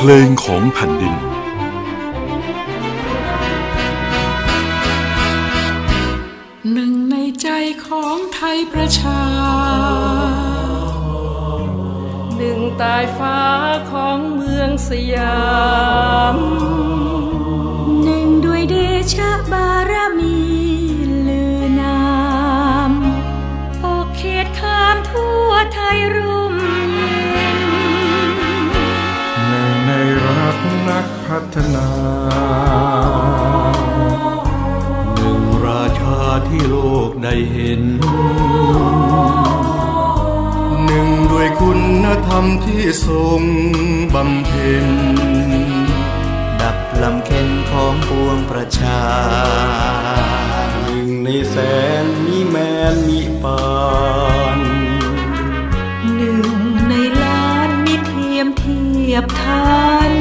เพลงของแผ่นดิน หนึ่งในใจของไทยประชา หนึ่งใตายฟ้าของเมืองสยาม หนึ่งด้วยเดชะบารมีลือนาม ออกเขตขามทั่วไทยรุ่ม ฒนาหนึ่งราชาที่โลกได้เห็น หนึ่งด้วยคุณธรรมที่ทรงบำเพ็ญ ดับลำเค็นของปวงประชา หนึ่งในแสนมีแมนมีปานหนึ่งในล้านมิเทียมเทียบทัน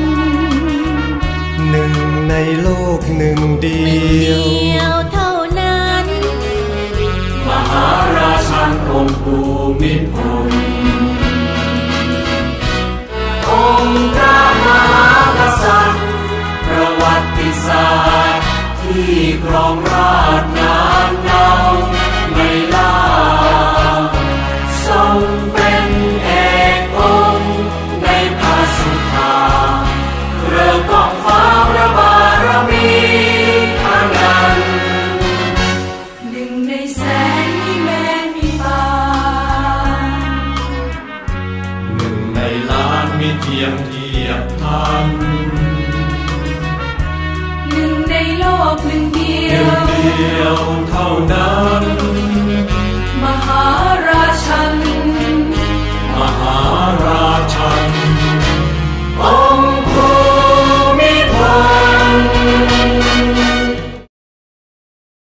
หนึ่งในโลกหนึ่งเดีเดียวยวเท่านั้นราชันองค์ภูมิพลองค์พระมหากษัตริย์ ประวัติศาสตร์ที่ครอง เทียมเทียบทันหนึ่งในโลกหนึ่งเดียวเดียวเท่านั้น